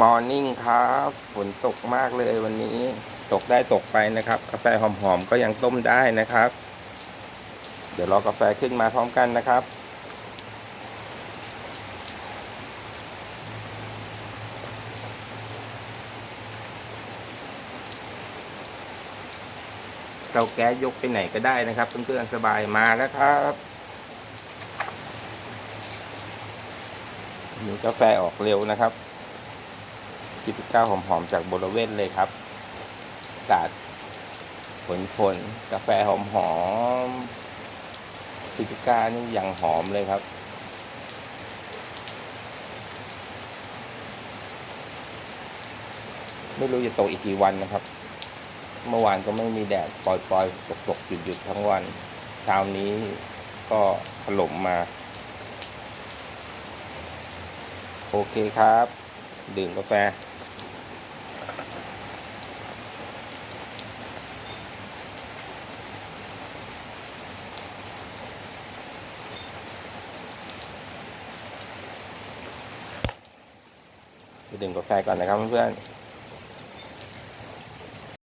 มอร์นิ่งครับ ฝนตกมากเลยวันนี้ ตกได้ตกไปนะครับ กาแฟหอมๆก็ยังต้มได้นะครับ เดี๋ยวรอกาแฟขึ้นมาพร้อมกันนะครับ เตาแก๊สยกไปไหนก็ได้นะครับ เพื่อนๆสบายมาแล้วครับมีกาแฟออกเร็วนะครับ จิบก้าหอมๆ จากบริเวณเลยครับกาศฝนฝนๆกาแฟหอมๆจิบก้านี่ยังหอมเลยครับไม่รู้จะตกอีกกี่วันนะครับ เมื่อวานก็ไม่มีแดดปล่อยๆ ตกๆหยุดๆทั้งวัน เช้านี้ก็ถล่มมา โอเคครับ ดื่มกาแฟดื่มกาแฟก่อนนะครับเพื่อนๆ